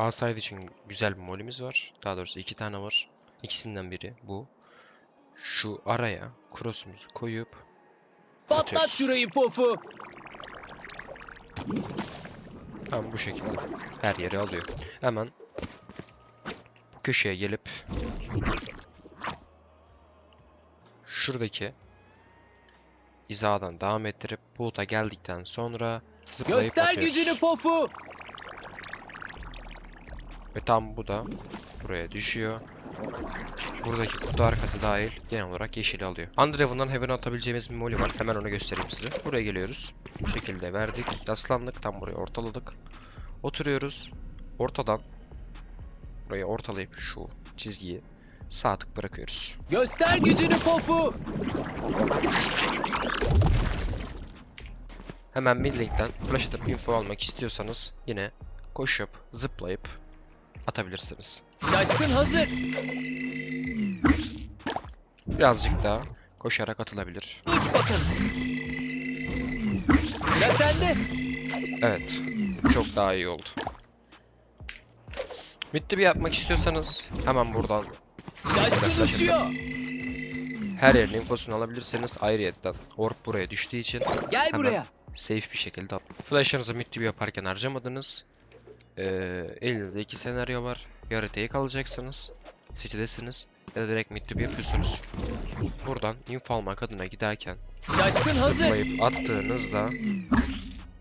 A side için güzel bir molimiz var. Daha doğrusu iki tane var. İkisinden biri bu. Şu araya cross'umuzu koyup Patlat Atıyoruz. şurayı pofu. tam bu şekilde her yeri alıyor. Hemen bu köşeye gelip şuradaki hizadan devam ettirip bulut'a geldikten sonra zıplayıp Göster atıyoruz. gücünü pofu. Ve tam bu da buraya düşüyor. Buradaki kutu arkası dahil genel olarak yeşili alıyor. Undraven'dan Heaven'a atabileceğimiz bir molly var. Hemen onu göstereyim size. Buraya geliyoruz. Bu şekilde verdik. Yaslandık. Tam buraya ortaladık. Oturuyoruz. Ortadan buraya ortalayıp şu çizgiyi sağ tık bırakıyoruz. Göster gücünü pofu. Hemen midlinkten flash atıp info almak istiyorsanız yine koşup zıplayıp atabilirsiniz. Şaşkın hazır. Birazcık daha koşarak atılabilir. Uç bakalım. Sıra sende. Evet. Çok daha iyi oldu. Bir yapmak istiyorsanız hemen buradan Şaşkın uçuyor. her yerin infosunu alabilirsiniz. Ayrıyetten orb buraya düştüğü için Gel buraya. safe bir şekilde al. Flash'ınızı bir yaparken harcamadınız. Ee, elinizde iki senaryo var. Ya haritayı kalacaksınız. City'desiniz. Ya da direkt bir yapıyorsunuz. Buradan info almak adına giderken Şaşkın hazır. attığınızda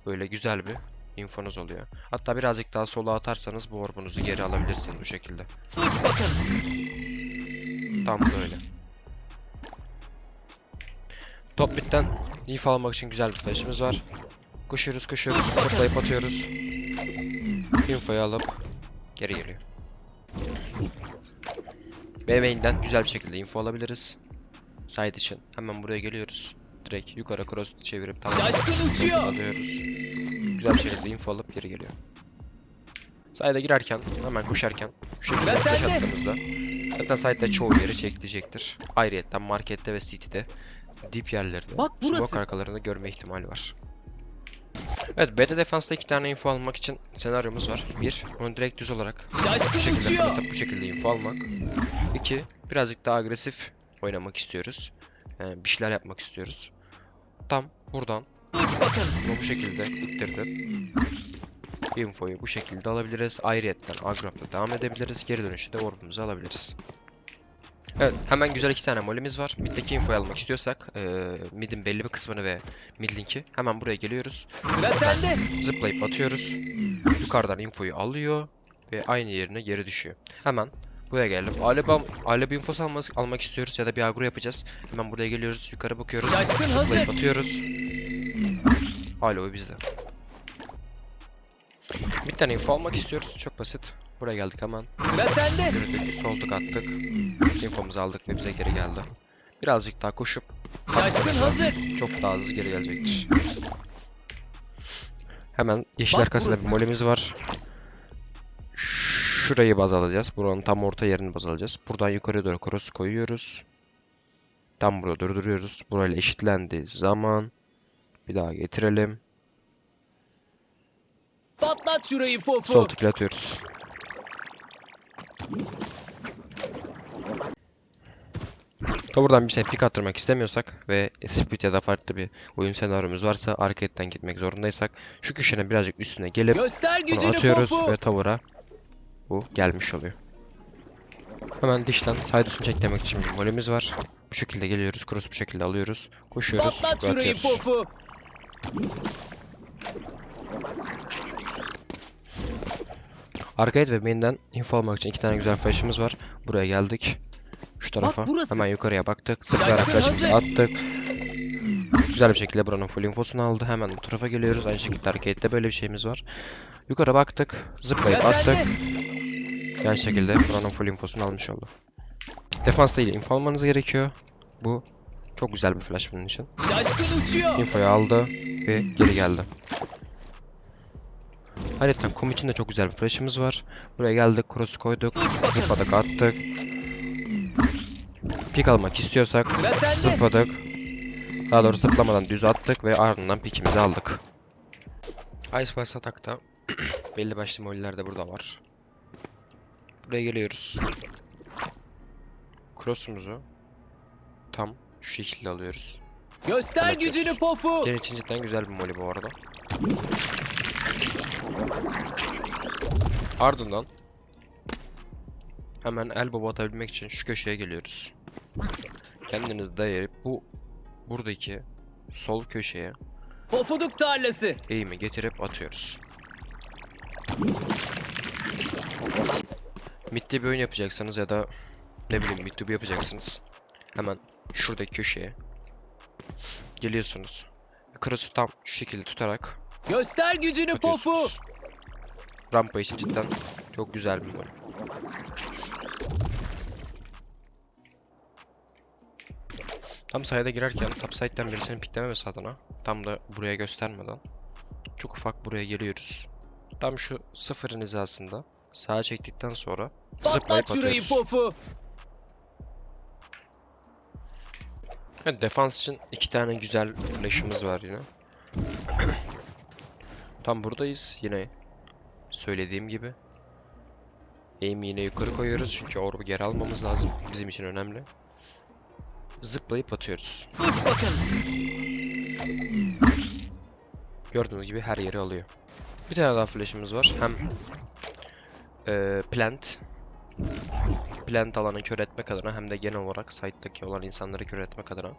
böyle güzel bir infonuz oluyor. Hatta birazcık daha sola atarsanız bu orbunuzu geri alabilirsiniz bu şekilde. Uç bakalım. Tam böyle. Top mid'den info almak için güzel bir flash'ımız var. Koşuyoruz koşuyoruz zıplayıp atıyoruz. Infoyu alıp geri geliyor. B main'den güzel bir şekilde info alabiliriz. Side için hemen buraya geliyoruz. Direkt yukarı cross çevirip tamam. Şaşkın uçuyor. alıyoruz. Güzel bir şekilde info alıp geri geliyor. Side'a girerken hemen koşarken şu şekilde flash attığımızda zaten side'da çoğu yeri çekleyecektir. Ayrıyetten markette ve city'de dip yerlerde Bak burası. smoke arkalarında görme ihtimali var. Evet B'de defansta iki tane info almak için senaryomuz var. Bir, onu direkt düz olarak bu şekilde bu şekilde info almak. İki, birazcık daha agresif oynamak istiyoruz. Yani bir şeyler yapmak istiyoruz. Tam buradan bu şekilde ittirdim. Infoyu bu şekilde alabiliriz. Ayrıyetten Agrap'ta devam edebiliriz. Geri dönüşte de orbumuzu alabiliriz. Evet hemen güzel iki tane molimiz var. Mid'deki infoyu almak istiyorsak eee mid'in belli bir kısmını ve mid link'i hemen buraya geliyoruz. Sıra sende. Zıplayıp atıyoruz. Yukarıdan infoyu alıyor ve aynı yerine geri düşüyor. Hemen buraya geldim. Aleba, Aleba infosu almak, almak istiyoruz ya da bir agro yapacağız. Hemen buraya geliyoruz. Yukarı bakıyoruz. Şaşkın hazır. Zıplayıp atıyoruz. Alo bizde. Bir tane info almak istiyoruz. Çok basit. Buraya geldik hemen. Sıra sende. Yürüdük, solduk attık. Infomuzu aldık ve bize geri geldi. Birazcık daha koşup Şaşkın hazır. çok daha hızlı geri gelecektir. Hemen yeşil Bak arkasında burası. bir molimiz var. Şurayı baz alacağız. Buranın tam orta yerini baz alacağız. Buradan yukarıya doğru cross koyuyoruz. Tam burada durduruyoruz. Burayla eşitlendiği zaman bir daha getirelim. Patlat şurayı pofu. Sol tıkla atıyoruz. Da buradan bir şey pik attırmak istemiyorsak ve split ya da farklı bir oyun senaryomuz varsa arcade'den gitmek zorundaysak şu köşenin birazcık üstüne gelip Göster bunu atıyoruz pofu. ve tavıra bu gelmiş oluyor. Hemen dişten üstünü çeklemek için bir molimiz var. Bu şekilde geliyoruz. Cross bu şekilde alıyoruz. Koşuyoruz Patlat ve şurayı atıyoruz. pofu. Arcade ve main'den info almak için iki tane güzel flash'ımız var. Buraya geldik. Şu tarafa. burası. Hemen yukarıya baktık. Zıplayarak Şaşkın flash'ımızı attık. Güzel bir şekilde buranın full infosunu aldı. Hemen bu tarafa geliyoruz. Aynı şekilde arcade'de böyle bir şeyimiz var. Yukarı baktık. Zıplayıp attık. Aynı şekilde buranın full infosunu almış oldu. Defansta ile info almanız gerekiyor. Bu çok güzel bir flash bunun için. Infoyu aldı ve geri geldi. Ayrıca kum için de çok güzel bir flash'ımız var. Buraya geldik, cross koyduk, zıpladık, attık. Pik almak istiyorsak zıpladık. Daha doğrusu zıplamadan düz attık ve ardından pikimizi aldık. Ice Spice Attack'ta belli başlı moller de burada var. Buraya geliyoruz. Cross'umuzu tam şu şekilde alıyoruz. Göster gücünü pofu. Senin için cidden güzel bir moli bu arada. Ardından hemen elbow atabilmek için şu köşeye geliyoruz. Kendinizi dayayıp bu buradaki sol köşeye Pofuduk tarlası. eğimi getirip atıyoruz. Mid'de bir oyun yapacaksanız ya da ne bileyim mid to be yapacaksınız. Hemen şuradaki köşeye geliyorsunuz. Cross'u tam şu şekilde tutarak Göster gücünü pofu. atıyorsunuz. Rampa için cidden çok güzel bir gol. Tam sayıda girerken top side'den birisini piklememesi adına tam da buraya göstermeden çok ufak buraya geliyoruz. Tam şu sıfırın hizasında sağa çektikten sonra zıplayıp Patlat şurayı atıyoruz. pofu. Evet, defans için iki tane güzel flash'ımız var yine. Tam buradayız yine söylediğim gibi. Aim'i yine yukarı koyuyoruz çünkü orbu geri almamız lazım. Bizim için önemli. Zıplayıp atıyoruz. Gördüğünüz gibi her yeri alıyor. Bir tane daha flash'ımız var. Hem eee, plant plant alanı kör etmek adına hem de genel olarak site'daki olan insanları kör etmek adına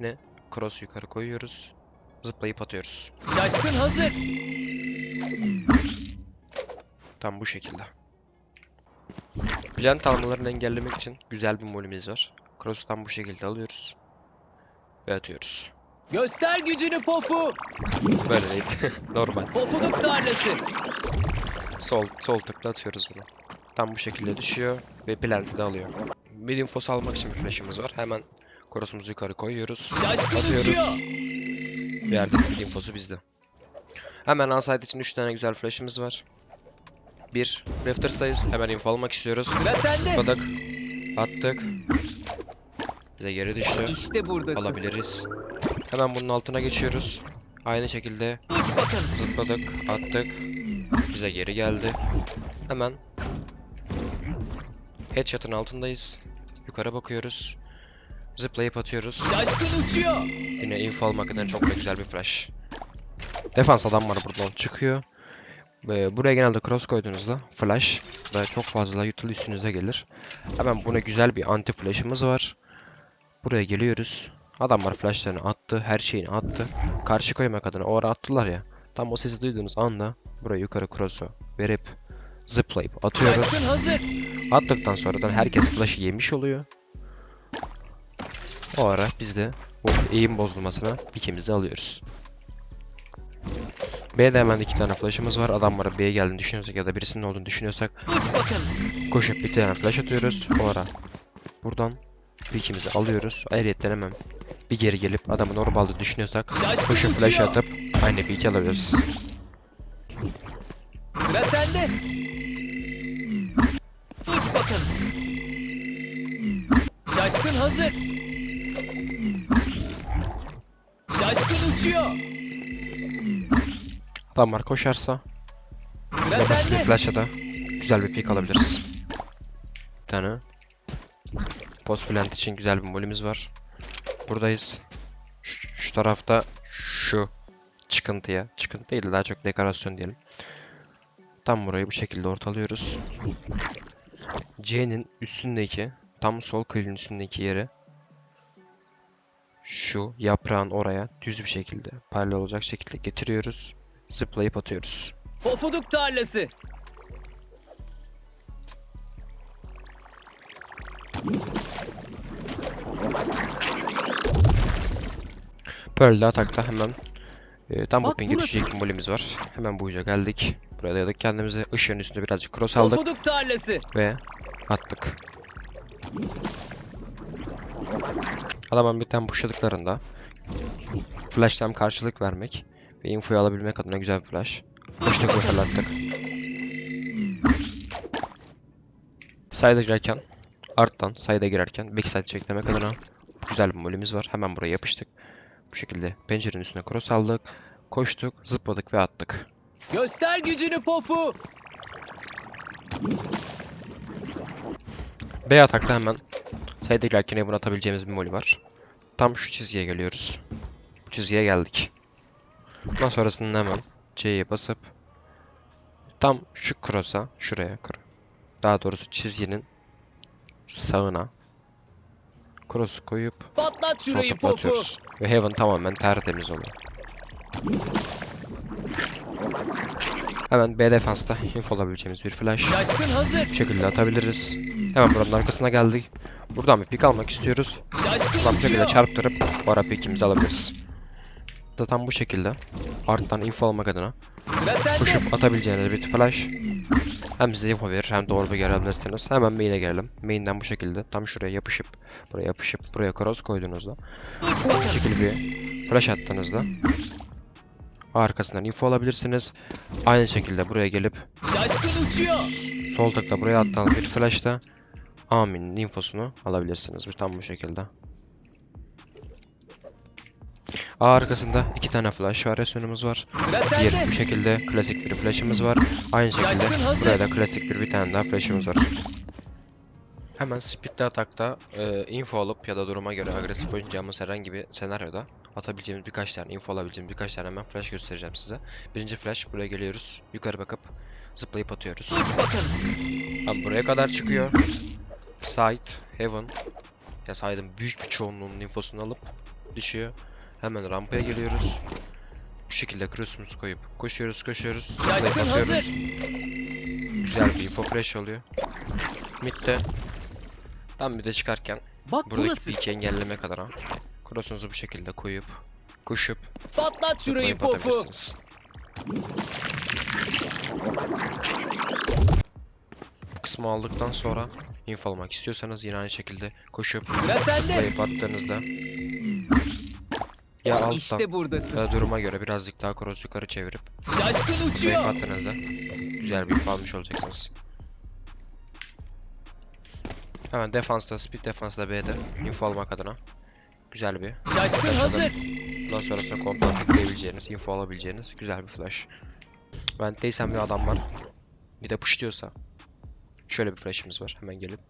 yine cross yukarı koyuyoruz. Zıplayıp atıyoruz. Şaşkın hazır. Tam bu şekilde. Plant almalarını engellemek için güzel bir molimiz var. Cross'u tam bu şekilde alıyoruz. Ve atıyoruz. Göster gücünü pofu. Böyle değil. Normal. Pofuduk tarlası. Sol, sol tıkla atıyoruz bunu. Tam bu şekilde düşüyor ve plant'i de alıyor. Bir infosu almak için bir flash'ımız var. Hemen cross'umuzu yukarı koyuyoruz. Şaşkın Atıyoruz. uçuyor. Bir infosu bizde. Hemen outside için 3 tane güzel flash'ımız var. Bir, Rafters'tayız. Hemen info almak istiyoruz. Atladık. Attık. Bir de geri düştü. İşte buradasın. Alabiliriz. Hemen bunun altına geçiyoruz. Aynı şekilde zıpladık, attık. Bize geri geldi. Hemen headshot'ın altındayız. Yukarı bakıyoruz. Zıplayıp atıyoruz. Şaşkın uçuyor. Yine info almak adına çok da güzel bir flash. Defans adam var buradan çıkıyor. Ve buraya genelde cross koyduğunuzda flash ve çok fazla yutul üstünüze gelir. Hemen buna güzel bir anti flash'ımız var. Buraya geliyoruz. Adamlar flashlarını attı, her şeyini attı. Karşı koymak adına o ara attılar ya. Tam o sesi duyduğunuz anda buraya yukarı cross'u verip zıplayıp atıyoruz. Attıktan sonradan herkes flash'ı yemiş oluyor. O ara biz de bu eğim bozulmasına pikimizi alıyoruz. B'de hemen iki tane flash'ımız var. Adamlara B'ye geldiğini düşünüyorsak ya da birisinin olduğunu düşünüyorsak koşup bir tane flash atıyoruz. O ara buradan pikimizi alıyoruz. Ayrıca hemen bir geri gelip adamın orba aldığını düşünüyorsak koşup flash atıp aynı piki alabiliriz. Sıra sende. Uç bakın. Şaşkın hazır. Şaşkın uçuyor. Adamlar koşarsa Sıra sende. flash'a da güzel bir pick alabiliriz. Bir tane. Post plant için güzel bir molimiz var. Buradayız. Şu, şu tarafta şu çıkıntıya. Çıkıntı değil de daha çok dekorasyon diyelim. Tam burayı bu şekilde ortalıyoruz. C'nin üstündeki tam sol kılın üstündeki yere şu yaprağın oraya düz bir şekilde paralel olacak şekilde getiriyoruz. Zıplayıp atıyoruz. Pofuduk tarlası. Pearl'de atakta hemen e, düşecek bir molimiz var. Hemen bu uca geldik. Buraya dayadık kendimizi. Işığın üstünde birazcık cross aldık Pofuduk tarlası. ve attık. Adamın bir tane pushladıklarında flash'tan karşılık vermek ve infoyu alabilmek adına güzel bir flash. Koştuk ve fırlattık. Side'a girerken arttan side'a girerken backside çeklemek adına güzel bir molimiz var. Hemen buraya yapıştık. Bu şekilde pencerenin üstüne cross aldık. Koştuk, zıpladık ve attık. Göster gücünü pofu. B atakta hemen sayıda girerken Heaven atabileceğimiz bir molly var. Tam şu çizgiye geliyoruz. Bu çizgiye geldik. Ondan sonrasında hemen C'ye basıp tam şu cross'a şuraya kır. Daha doğrusu çizginin sağına cross'u koyup Patlat şurayı atıyoruz. Ve Heaven tamamen tertemiz oluyor. Hemen B defansta info alabileceğimiz bir flash. Bu şekilde atabiliriz. Hemen buranın arkasına geldik. Buradan bir pik almak istiyoruz. Buradan bu şekilde çarptırıp bu ara pikimizi alabiliriz. Zaten bu şekilde arttan info almak adına koşup atabileceğiniz bir flash hem size info verir hem doğru bir gelebilirsiniz. Hemen main'e gelelim. Main'den bu şekilde tam şuraya yapışıp buraya yapışıp buraya cross koyduğunuzda bu şekilde bir flash attığınızda arkasından info alabilirsiniz. Aynı şekilde buraya gelip. Sol tıkla buraya attığınız bir flash'ta Amin'in infosunu alabilirsiniz. Tam bu şekilde. A arkasında iki tane flash varyasyonumuz var. Diğer bu şekilde klasik bir flash'ımız var. Aynı şekilde buraya da klasik bir bir tane daha flash'ımız var. Hemen speed'li atakta e, info alıp ya da duruma göre agresif oynayacağımız herhangi bir senaryoda atabileceğimiz birkaç tane info alabileceğimiz birkaç tane hemen flash göstereceğim size. Birinci flash buraya geliyoruz. Yukarı bakıp zıplayıp atıyoruz. Abi buraya kadar çıkıyor. Side, Heaven. Ya side'ın büyük bir çoğunluğunun infosunu alıp düşüyor. Hemen rampaya geliyoruz. Bu şekilde cross'umuzu koyup koşuyoruz koşuyoruz. zıplayıp atıyoruz. Güzel bir info flash oluyor. Mid'de tam bir de çıkarken Bak buradaki burası. engellemek adına cross'unuzu bu şekilde koyup koşup Patlat şurayı pofu. Bu kısmı aldıktan sonra info almak istiyorsanız yine aynı şekilde koşup zıplayıp attığınızda ya alttan İşte buradasın. ya duruma göre birazcık daha cross yukarı çevirip Şaşkın uçuyor. attığınızda güzel bir info almış olacaksınız. Hemen defansta, speed defansta B'de info almak adına güzel bir Şaşkın hazır. Bundan sonrasında kontrol tıklayabileceğiniz, info alabileceğiniz güzel bir flash. Vent'teysen bir adam var. Bir de push diyorsa. Şöyle bir flash'ımız var. Hemen gelip.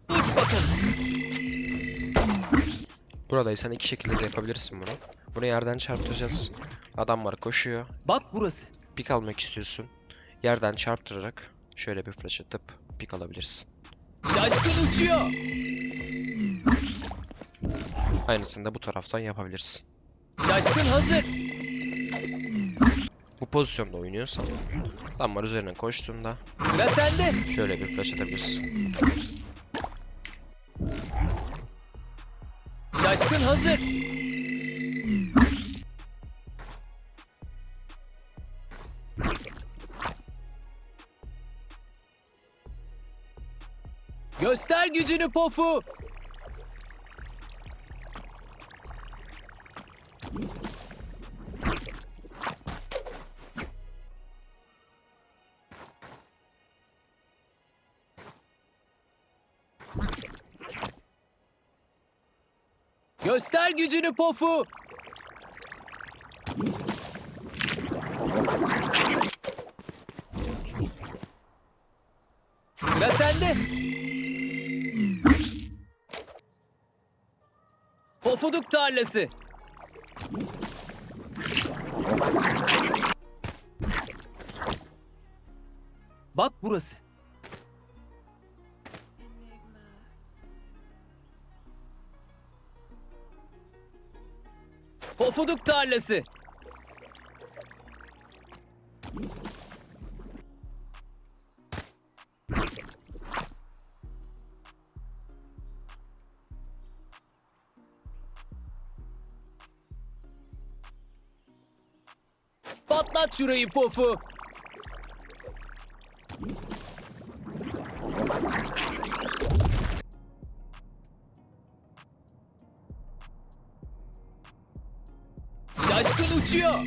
Buradaysan iki şekilde de yapabilirsin bunu. Bunu yerden çarptıracağız. Adam var koşuyor. Bak burası. Pik almak istiyorsun. Yerden çarptırarak şöyle bir flash atıp pik alabilirsin. Şaşkın uçuyor. Aynısını da bu taraftan yapabilirsin. Şaşkın hazır. Bu pozisyonda oynuyorsan adamlar üzerine koştuğunda Sıra sende. şöyle bir flash atabilirsin. Şaşkın hazır. Göster gücünü pofu. Göster gücünü pofu. Sıra sende. Pofuduk tarlası. Bak burası. Pofuduk tarlası. Patlat şurayı pofu. Şaşkın uçuyor.